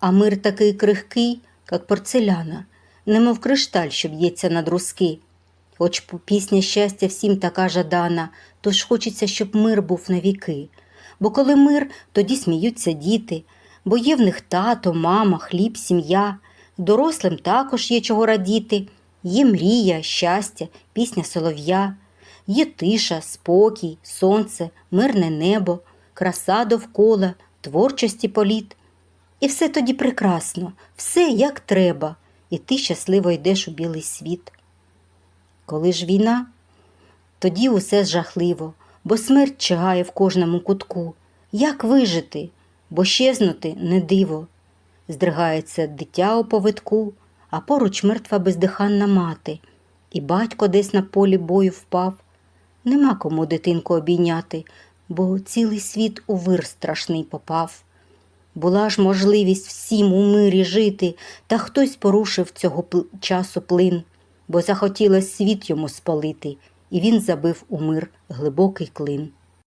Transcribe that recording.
А мир такий крихкий, як порцеляна, немов кришталь, що б'ється на друзки. Хоч пісня щастя всім така жадана, тож хочеться, щоб мир був навіки. Бо коли мир, тоді сміються діти, бо є в них тато, мама, хліб, сім'я. Дорослим також є чого радіти. Є мрія, щастя, пісня солов'я, є тиша, спокій, сонце, мирне небо, краса довкола, творчості політ. І все тоді прекрасно, все як треба, і ти щасливо йдеш у білий світ. Коли ж війна, тоді усе жахливо, бо смерть чигає в кожному кутку. Як вижити, бо щезнути не диво. Здригається дитя у повитку, а поруч мертва бездиханна мати, і батько десь на полі бою впав. Нема кому дитинку обійняти, бо цілий світ у вир страшний попав. Була ж можливість всім у мирі жити, та хтось порушив цього пл- часу плин, бо захотілось світ йому спалити, і він забив у мир глибокий клин.